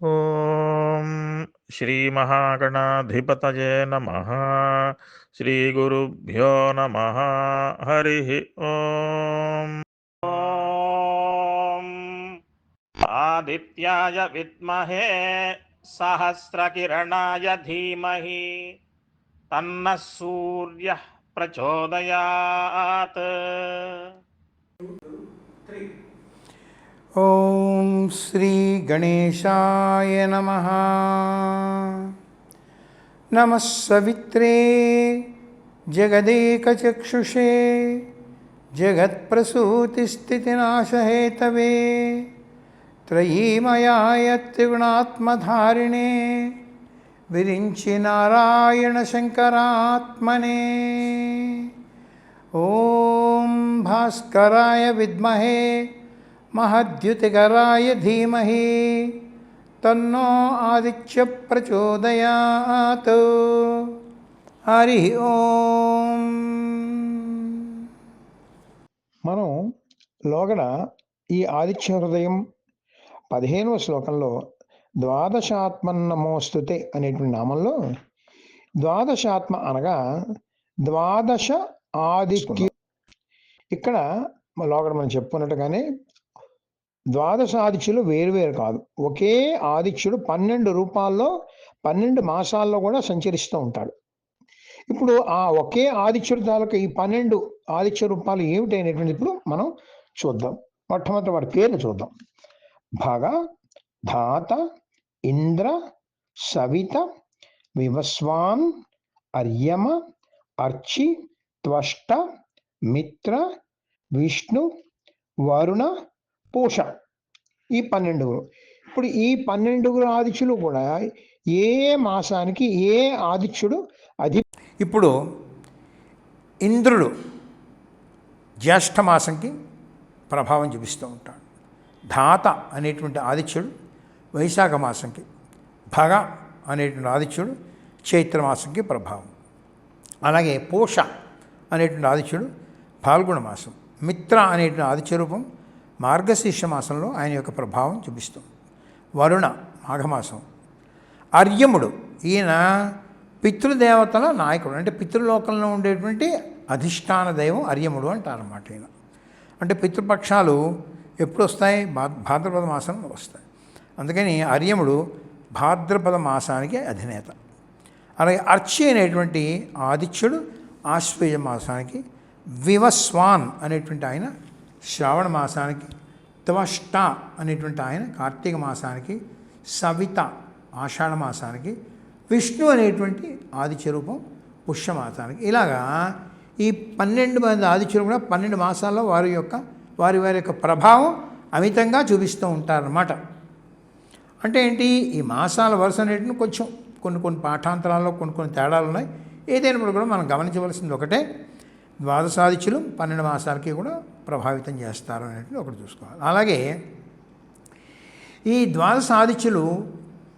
ఓం శ్రీ మహాగణాధిపతయే నమ శ్రీ గురుభ్యో నమ హరి ఓం ఓం ఆదిత్యాయ విద్మహే సహస్రకిరణాయ ధీమహి తన్న సూర్య ప్రచోదయాత్ ॐ श्रीगणेशाय नमः नमः सवित्रे जगदेकचक्षुषे जगत्प्रसूतिस्थितिनाशहेतवे त्रयीमयाय त्रिगुणात्मधारिणे विरिञ्चि नारायणशङ्करात्मने ॐ भास्कराय विद्महे महद्युतिकराय धीमहि तन्नो आदित्य प्रचोदयात् हरि ఓం మనం లోగడ ఈ ఆదిత్య హృదయం పదిహేనవ శ్లోకంలో ద్వాదశాత్మన్నమోస్తుతే అనేటువంటి నామంలో ద్వాదశాత్మ అనగా ద్వాదశ ఆదిత్య ఇక్కడ మా లోగడ మనం చెప్పుకున్నట్టుగానే ద్వాదశ ఆదిత్యులు వేరువేరు కాదు. ఒకే ఆదిత్యుడు పన్నెండు రూపాల్లో పన్నెండు మాసాల్లో కూడా సంచరిస్తూ ఉంటాడు. ఇప్పుడు ఆ ఒకే ఆదిత్యుడు తాలూకా ఈ పన్నెండు ఆదిత్య రూపాలు ఏమిటి ఇప్పుడు మనం చూద్దాం. మొట్టమొదటి వాడి పేర్లు చూద్దాం. భగ ధాత ఇంద్ర సవిత వివస్వాన్ అర్యమ అర్చి త్వష్ట మిత్ర విష్ణు వరుణ పూష ఈ పన్నెండుగురు. ఇప్పుడు ఈ పన్నెండుగురు ఆదిత్యులు కూడా ఏ మాసానికి ఏ ఆదిత్యుడు అధి ఇప్పుడు ఇంద్రుడు జ్యేష్ఠ మాసంకి ప్రభావం చూపిస్తూ ఉంటాడు. ధాత అనేటువంటి ఆదిత్యుడు వైశాఖ మాసంకి భగ అనేటువంటి ఆదిత్యుడు చైత్ర మాసంకి ప్రభావం. అలాగే పూష అనేటువంటి ఆదిత్యుడు పాల్గొన మాసం మిత్ర అనేటువంటి ఆదిత్య రూపం మార్గశీర్ష మాసంలో ఆయన యొక్క ప్రభావం చూపిస్తుంది. వరుణ మాఘమాసం. అర్యముడు ఈయన పితృదేవతల నాయకుడు అంటే పితృలోకంలో ఉండేటువంటి అధిష్టాన దైవం అర్యముడు అంటారన్నమాట ఈయన. అంటే పితృపక్షాలు ఎప్పుడు వస్తాయి భా భాద్రపద మాసంలో వస్తాయి. అందుకని అర్యముడు భాద్రపద మాసానికి అధినేత. అలాగే అర్చి అనేటువంటి ఆదిత్యుడు ఆశ్వేయ మాసానికి వివస్వాన్ అనేటువంటి ఆయన శ్రావణ మాసానికి త్వష్ట అనేటువంటి ఆయన కార్తీక మాసానికి సవిత ఆషాఢ మాసానికి విష్ణు అనేటువంటి ఆదిత్య రూపం పుష్యమాసానికి ఇలాగా ఈ పన్నెండు మంది ఆదిత్యులు కూడా పన్నెండు మాసాల్లో వారి యొక్క వారి వారి యొక్క ప్రభావం అమితంగా చూపిస్తూ ఉంటారన్నమాట. అంటే ఏంటి? ఈ మాసాల వరుస అనేటిని కొంచెం కొన్ని కొన్ని పాఠాంతరాల్లో కొన్ని కొన్ని తేడాలు ఉన్నాయి. ఏదైనప్పుడు కూడా మనం గమనించవలసింది ఒకటే. ద్వాదశాదిత్యులు పన్నెండు మాసాలకి కూడా ప్రభావితం చేస్తారు అనేటువంటి ఒకటి చూసుకోవాలి. అలాగే ఈ ద్వాదశ ఆదిత్యులు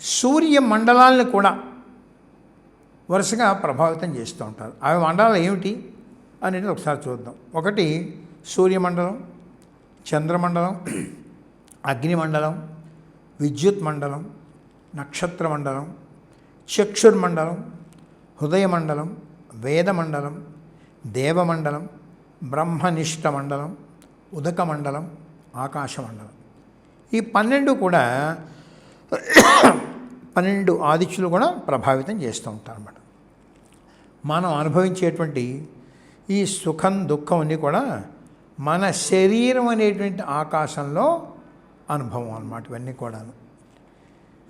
సూర్య మండలాలను కూడా వరుసగా ప్రభావితం చేస్తూ ఉంటారు. అవి మండలాలు ఏమిటి అనేది ఒకసారి చూద్దాం. ఒకటి సూర్యమండలం చంద్రమండలం అగ్నిమండలం విద్యుత్ మండలం నక్షత్ర మండలం చక్షుర్మండలం హృదయమండలం వేదమండలం దేవమండలం బ్రహ్మనిష్ట మండలం ఉదక మండలం ఆకాశమండలం ఈ పన్నెండు కూడా పన్నెండు ఆదిత్యులు కూడా ప్రభావితం చేస్తూ ఉంటారు అన్నమాట మనం అనుభవించేటువంటి ఈ సుఖం దుఃఖం అన్నీ కూడా మన శరీరం అనేటువంటి ఆకాశంలో అనుభవం అన్నమాట ఇవన్నీ కూడాను.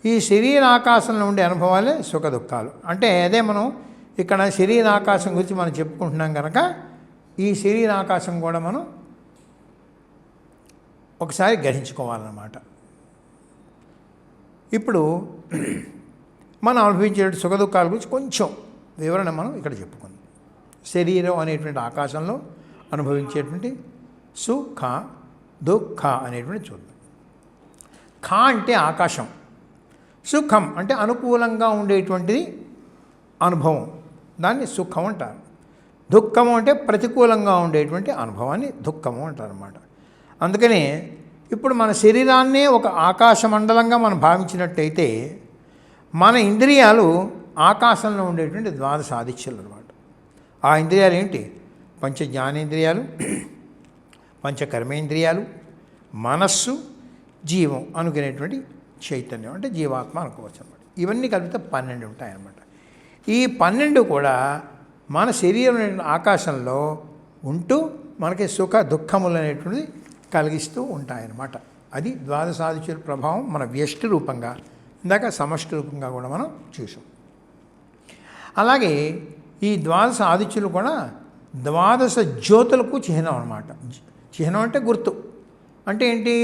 ఈ శరీర ఆకాశంలో ఉండే అనుభవాలే సుఖ దుఃఖాలు. అంటే అదే మనం ఇక్కడ శరీర ఆకాశం గురించి మనం చెప్పుకుంటున్నాం కనుక ఈ శరీర ఆకాశం కూడా మనం ఒకసారి గ్రహించుకోవాలన్నమాట. ఇప్పుడు మనం అనుభవించే సుఖ దుఃఖాల గురించి కొంచెం వివరణ మనం ఇక్కడ చెప్పుకుంది. శరీరం అనేటువంటి ఆకాశంలో అనుభవించేటువంటి సుఖ దుఃఖ అనేటువంటి చూద్దాం. ఖ అంటే ఆకాశం. సుఖం అంటే అనుకూలంగా ఉండేటువంటిది అనుభవం. దాన్ని సుఖం అంటారు. దుఃఖము అంటే ప్రతికూలంగా ఉండేటువంటి అనుభవాన్ని దుఃఖము అంటారు అన్నమాట అందుకని ఇప్పుడు మన శరీరాన్నే ఒక ఆకాశ మండలంగా మనం భావించినట్టయితే మన ఇంద్రియాలు ఆకాశంలో ఉండేటువంటి ద్వాదశ ఆదిత్యులు అనమాట ఆ ఇంద్రియాలు ఏంటి? పంచ జ్ఞానేంద్రియాలు పంచ కర్మేంద్రియాలు మనస్సు జీవం అనుకునేటువంటి చైతన్యం అంటే జీవాత్మ అనుకోవచ్చు అనమాట ఇవన్నీ కలిపితే పన్నెండు ఉంటాయన్నమాట. ఈ పన్నెండు కూడా మన శరీరం అనేటువంటి ఆకాశంలో ఉంటూ మనకి సుఖ దుఃఖములు అనేటువంటిది కలిగిస్తూ ఉంటాయన్నమాట. అది ద్వాదశాదిత్యుల ప్రభావం మన వ్యష్టి రూపంగా ఇందాక సమష్టి రూపంగా కూడా మనం చూసాం అలాగే ఈ ద్వాదశ ఆదిత్యులు కూడా ద్వాదశ జ్యోతులకు చిహ్నం అనమాట చిహ్నం అంటే గుర్తు. అంటే ఏంటి?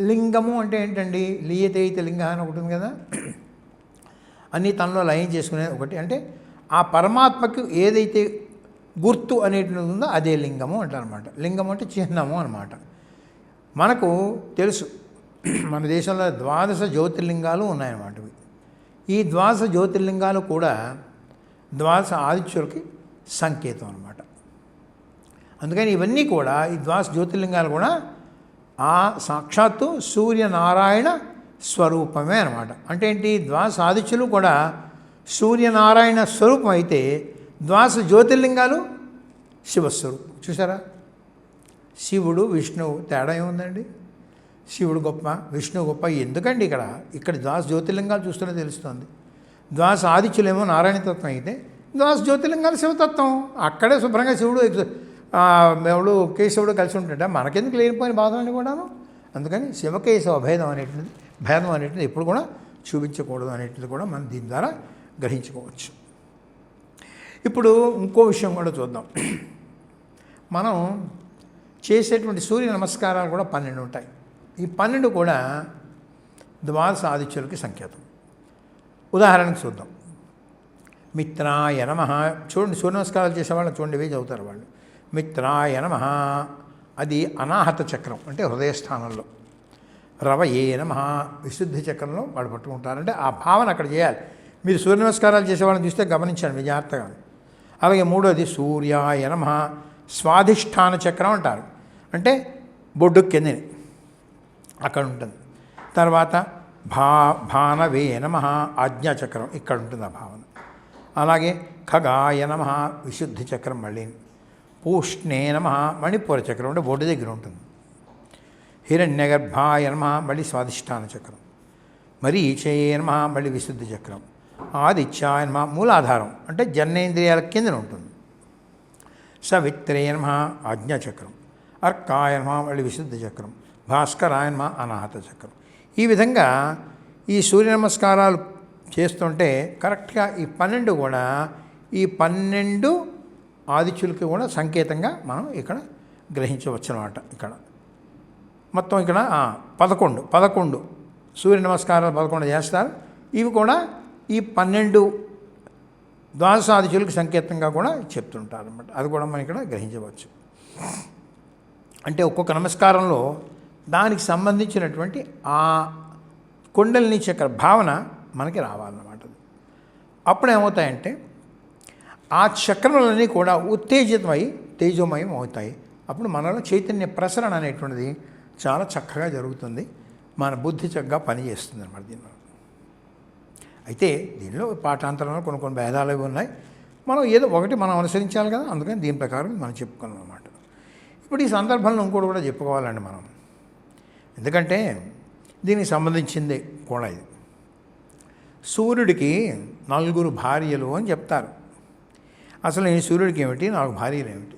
లింగము అంటే ఏంటండి? లియతయిత లింగ అని ఒకటి ఉంది కదా? అన్నీ తనలో లయం చేసుకునేది ఒకటి. అంటే ఆ పరమాత్మకు ఏదైతే గుర్తు అనేటువంటిది ఉందో అదే లింగము అంటారనమాట లింగం అంటే చిహ్నము అనమాట మనకు తెలుసు మన దేశంలో ద్వాదశ జ్యోతిర్లింగాలు ఉన్నాయన్నమాట ఈ ద్వాదశ జ్యోతిర్లింగాలు కూడా ద్వాదశ ఆదిత్యులకి సంకేతం అనమాట అందుకని ఇవన్నీ కూడా ఈ ద్వాదశ జ్యోతిర్లింగాలు కూడా ఆ సాక్షాత్తు సూర్యనారాయణ స్వరూపమే అనమాట అంటే ఏంటి? ద్వాదశ ఆదిత్యులు కూడా సూర్యనారాయణ స్వరూపం అయితే ద్వాస జ్యోతిర్లింగాలు శివస్వరూపం. చూసారా శివుడు విష్ణువు తేడా ఏముందండి? శివుడు గొప్ప విష్ణువు గొప్ప. ఎందుకండి ఇక్కడ? ఇక్కడ ద్వాస జ్యోతిర్లింగాలు చూస్తూనే తెలుస్తుంది. ద్వాస ఆదిత్యులేమో నారాయణ తత్వం అయితే ద్వాస జ్యోతిర్లింగాలు శివతత్వం. అక్కడే శుభ్రంగా శివుడు ఎవడు కేశవుడు కలిసి ఉంటాడ? మనకెందుకు లేనిపోయిన బాధలని కూడాను? అందుకని శివకేశవ భేదం అనేటువంటిది భేదం అనేటువంటిది ఎప్పుడు కూడా చూపించకూడదు అనేటువంటిది కూడా మనం దీని ద్వారా గ్రహించుకోవచ్చు. ఇప్పుడు ఇంకో విషయం కూడా చూద్దాం. మనం చేసేటువంటి సూర్య నమస్కారాలు కూడా పన్నెండు ఉంటాయి. ఈ పన్నెండు కూడా ద్వాదశ ఆదిత్యులకి సంకేతం. ఉదాహరణకు చూద్దాం. మిత్రాయ నమ. చూడండి సూర్య నమస్కారాలు చేసేవాళ్ళు చూడండి ఇవే చదువుతారు వాళ్ళు. మిత్రాయ నమ. అది అనాహత చక్రం అంటే హృదయస్థానంలో రవయే నమ. విశుద్ధి చక్రంలో వాళ్ళు పట్టుకుంటారంటే ఆ భావన అక్కడ చేయాలి. మీరు సూర్య నమస్కారాలు చేసేవాళ్ళని చూస్తే గమనించండి మీ జాగ్రత్తగా అలాగే మూడోది సూర్యాయ నమ స్వాధిష్టాన చక్రం అంటారు. అంటే బొడ్డు కింద అక్కడ ఉంటుంది. తర్వాత భా భానవే నమ ఆజ్ఞాచక్రం ఇక్కడ ఉంటుంది ఆ భావన. అలాగే ఖగాయ నమ విశుద్ధి చక్రం మళ్ళీ. పూష్ణే నమ మణిపూర చక్రం అంటే బొడ్డు దగ్గర ఉంటుంది. హిరణ్యగర్భాయ నమ మళ్ళీ స్వాధిష్టాన చక్రం. మరీచయ నమ మళ్ళీ విశుద్ధి చక్రం. ఆదిత్యాయన్మ మూలాధారం అంటే జన్నేంద్రియాల కిందన ఉంటుంది. సవిత్రేయన్మ ఆజ్ఞాచక్రం అర్కాయ నమ మళ్ళీ విశుద్ధ చక్రం భాస్కరాయన్మ అనాహత చక్రం. ఈ విధంగా ఈ సూర్య నమస్కారాలు చేస్తుంటే కరెక్ట్గా ఈ పన్నెండు కూడా ఈ పన్నెండు ఆదిత్యులకి కూడా సంకేతంగా మనం ఇక్కడ గ్రహించవచ్చు అనమాట ఇక్కడ. మొత్తం ఇక్కడ పదకొండు పదకొండు. సూర్య నమస్కారాలు పదకొండు చేస్తారు. ఇవి కూడా ఈ పన్నెండు ద్వాదశాదిశులకు సంకేతంగా కూడా చెప్తుంటారు అనమాట అది కూడా మనం ఇక్కడ గ్రహించవచ్చు. అంటే ఒక్కొక్క నమస్కారంలో దానికి సంబంధించినటువంటి ఆ కుండలిని చక్ర భావన మనకి రావాలన్నమాట. అప్పుడు ఏమవుతాయంటే ఆ చక్రములన్నీ కూడా ఉత్తేజితమై తేజోమయం అవుతాయి. అప్పుడు మనలో చైతన్య ప్రసరణ అనేటువంటిది చాలా చక్కగా జరుగుతుంది. మన బుద్ధి చక్కగా పనిచేస్తుంది అనమాట దీనివల్ల. అయితే దీనిలో పాఠాంతరంలో కొన్ని కొన్ని భేదాలు అవి ఉన్నాయి. మనం ఏదో ఒకటి మనం అనుసరించాలి కదా అందుకని దీని ప్రకారం మనం చెప్పుకున్నాం అన్నమాట. ఇప్పుడు ఈ సందర్భంలో ఇంకోటి కూడా చెప్పుకోవాలండి మనం. ఎందుకంటే దీనికి సంబంధించింది కూడా ఇది. సూర్యుడికి నలుగురు భార్యలు అని చెప్తారు. అసలు ఈ సూర్యుడికి ఏమిటి? నాలుగు భార్యలు ఏమిటి?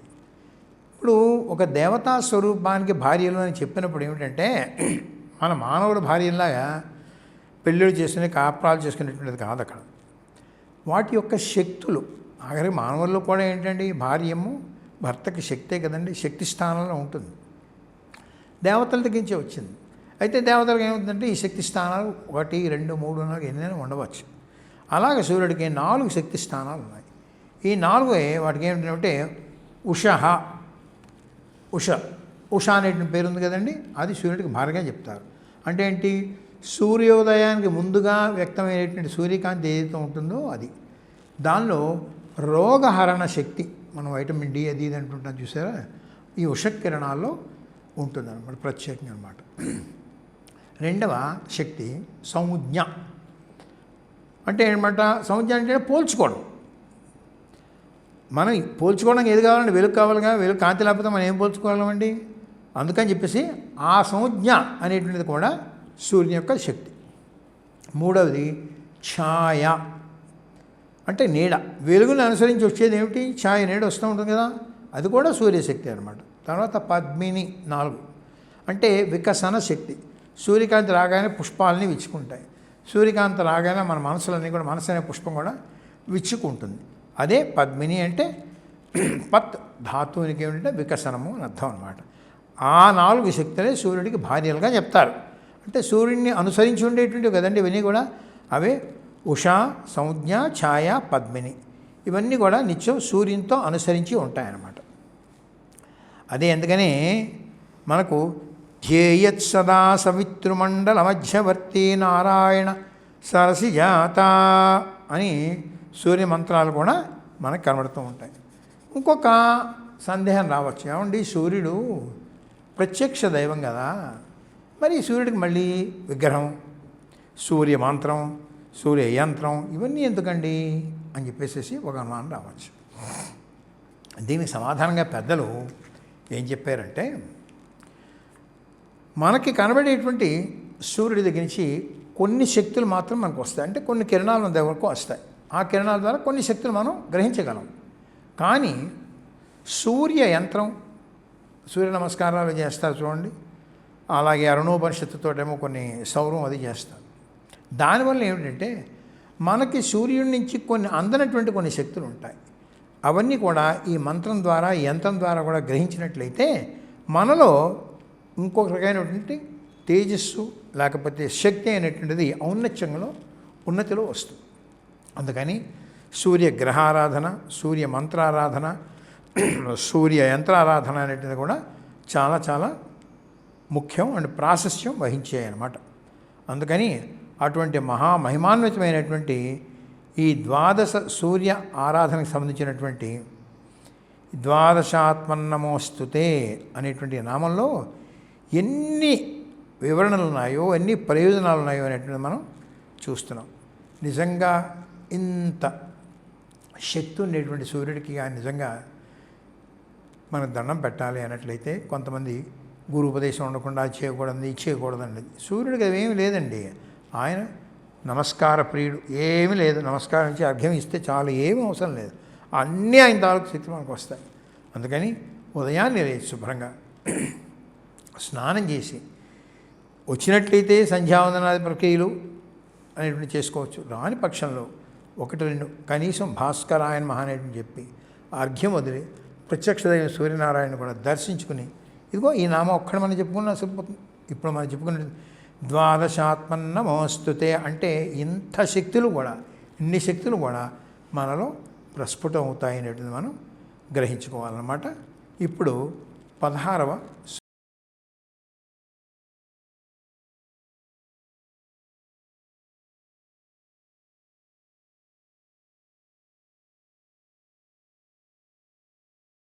ఇప్పుడు ఒక దేవతా స్వరూపానికి భార్యలు అని చెప్పినప్పుడు ఏమిటంటే మన మానవుల భార్యలాగా పెళ్ళిళ్ళు చేసుకుని కాపురాలు చేసుకునేటువంటిది కాదు అక్కడ. వాటి యొక్క శక్తులు ఆఖరి మానవుల్లో కూడా ఏంటండి? భార్యము భర్తకి శక్తే కదండి శక్తి స్థానంలో ఉంటుంది. దేవతల దగ్గరించే వచ్చింది. అయితే దేవతలకు ఏమవుతుందంటే ఈ శక్తి స్థానాలు ఒకటి రెండు మూడు నాలుగు ఎన్నైనా ఉండవచ్చు. అలాగే సూర్యుడికి నాలుగు శక్తి స్థానాలు ఉన్నాయి. ఈ నాలుగు వాటికి ఏమిటంటే ఉషహ ఉష. ఉష అనేటువంటి పేరు ఉంది కదండి? అది సూర్యుడికి భార్యగా చెప్తారు. అంటే ఏంటి? సూర్యోదయానికి ముందుగా వ్యక్తమైనటువంటి సూర్యకాంతి ఏదైతే ఉంటుందో అది. దానిలో రోగహరణ శక్తి మనం వైటమిన్ డి అది ఇది అంటుంటాం చూసారా? ఈ ఉషకిరణాల్లో ఉంటుందన్నమాట ప్రత్యేకంగా అనమాట రెండవ శక్తి సంజ్ఞ అంటే ఏంటన్నమాట సంజ్ఞ అంటే పోల్చుకోవడం. మనం పోల్చుకోవడానికి ఏది కావాలండి? వెలుగు కావాలిగా వెలుగు కాంతి లేకపోతే మనం ఏం పోల్చుకోవాలండి అందుకని చెప్పేసి ఆ సంజ్ఞ అనేటువంటిది కూడా సూర్యుని యొక్క శక్తి. మూడవది ఛాయ. అంటే నీడ. వెలుగుని అనుసరించి వచ్చేది ఏమిటి? ఛాయ నీడ వస్తూ ఉంటుంది కదా? అది కూడా సూర్యశక్తి అనమాట తర్వాత పద్మిని నాలుగు. అంటే వికసన శక్తి. సూర్యకాంతి రాగానే పుష్పాలని విచ్చుకుంటాయి. సూర్యకాంతి రాగానే మన మనసులన్నీ కూడా మనసు అనే పుష్పం కూడా విచ్చుకుంటుంది. అదే పద్మిని అంటే పత్ ధాతువునికి ఏమిటంటే వికసనము అని అర్థం అనమాట ఆ నాలుగు శక్తులే సూర్యుడికి భార్యలుగా చెప్తారు. అంటే సూర్యుడిని అనుసరించి ఉండేటువంటివి కదండి ఇవన్నీ కూడా? అవే ఉషా సంజ్ఞ ఛాయ పద్మిని. ఇవన్నీ కూడా నిత్యం సూర్యునితో అనుసరించి ఉంటాయన్నమాట. అదే ఎందుకని మనకు ధ్యేయత్ సదా సవితృమండల మధ్యవర్తి నారాయణ సరసి జాత అని సూర్య మంత్రాలు కూడా మనకు కనబడుతూ ఉంటాయి. ఇంకొక సందేహం రావచ్చు. ఏమండి? సూర్యుడు ప్రత్యక్ష దైవం కదా. మరి సూర్యుడికి మళ్ళీ విగ్రహం సూర్య మంత్రం సూర్య యంత్రం ఇవన్నీ ఎందుకండి అని చెప్పేసి ఒక అనుమానం రావచ్చు. దీనికి సమాధానంగా పెద్దలు ఏం చెప్పారంటే మనకి కనబడేటువంటి సూర్యుడి దగ్గర నుంచి కొన్ని శక్తులు మాత్రం మనకు వస్తాయి. అంటే కొన్ని కిరణాలు మన దగ్గరకు వస్తాయి. ఆ కిరణాల ద్వారా కొన్ని శక్తులు మనం గ్రహించగలం. కానీ సూర్య యంత్రం సూర్య నమస్కారాలు చేస్తారు చూడండి. అలాగే అరుణోపనిషత్తుతోటేమో కొన్ని సౌరం అది చేస్తారు దానివల్ల ఏమిటంటే మనకి సూర్యుడి నుంచి కొన్ని అందనటువంటి కొన్ని శక్తులు ఉంటాయి అవన్నీ కూడా ఈ మంత్రం ద్వారా ఈ యంత్రం ద్వారా కూడా గ్రహించినట్లయితే మనలో ఇంకొక రకమైనటువంటి తేజస్సు లేకపోతే శక్తి అనేటువంటిది ఔన్నత్యంలో ఉన్నతిలో వస్తుంది. అందుకని సూర్య గ్రహారాధన సూర్య మంత్రారాధన సూర్య యంత్రారాధన అనేటిది కూడా చాలా చాలా ముఖ్యం అండ్ ప్రాశస్యం వహించాయన్నమాట అందుకని అటువంటి మహామహిమాన్వితమైనటువంటి ఈ ద్వాదశ సూర్య ఆరాధనకు సంబంధించినటువంటి ద్వాదశాత్మన్నమోస్తుతే అనేటువంటి నామంలో ఎన్ని వివరణలు ఉన్నాయో ఎన్ని ప్రయోజనాలు ఉన్నాయో అనేటువంటి మనం చూస్తున్నాం. నిజంగా ఇంత శక్తి ఉండేటువంటి సూర్యుడికి ఆ నిజంగా మనం దండం పెట్టాలి అన్నట్లయితే కొంతమంది గురు ఉపదేశం ఉండకుండా అది చేయకూడదు ఇది చేయకూడదండి సూర్యుడికి అవేమీ లేదండి. ఆయన నమస్కార ప్రియుడు. ఏమీ లేదు. నమస్కారం నుంచి అర్ఘ్యం ఇస్తే చాలు ఏమి అవసరం లేదు. అన్నీ ఆయన తాలూకు శక్తి మనకు వస్తాయి. అందుకని ఉదయాన్నే లేచి శుభ్రంగా స్నానం చేసి వచ్చినట్లయితే సంధ్యావందనాది ప్రక్రియలు అనేటువంటి చేసుకోవచ్చు. రాని పక్షంలో ఒకటి రెండు కనీసం భాస్కరాయన్ మహానేటిని చెప్పి అర్ఘ్యం వదిలి ప్రత్యక్ష దైవం సూర్యనారాయణ కూడా దర్శించుకుని ఇదిగో ఈ నామం ఒక్కడ మనం చెప్పుకున్నా సరిపోతుంది. ఇప్పుడు మనం చెప్పుకున్న ద్వాదశాత్మన్నమోస్తుతే అంటే ఇంత శక్తులు కూడా ఇన్ని శక్తులు కూడా మనలో ప్రస్ఫుటం అవుతాయి అనేటువంటిది మనం గ్రహించుకోవాలన్నమాట. ఇప్పుడు పదహారవ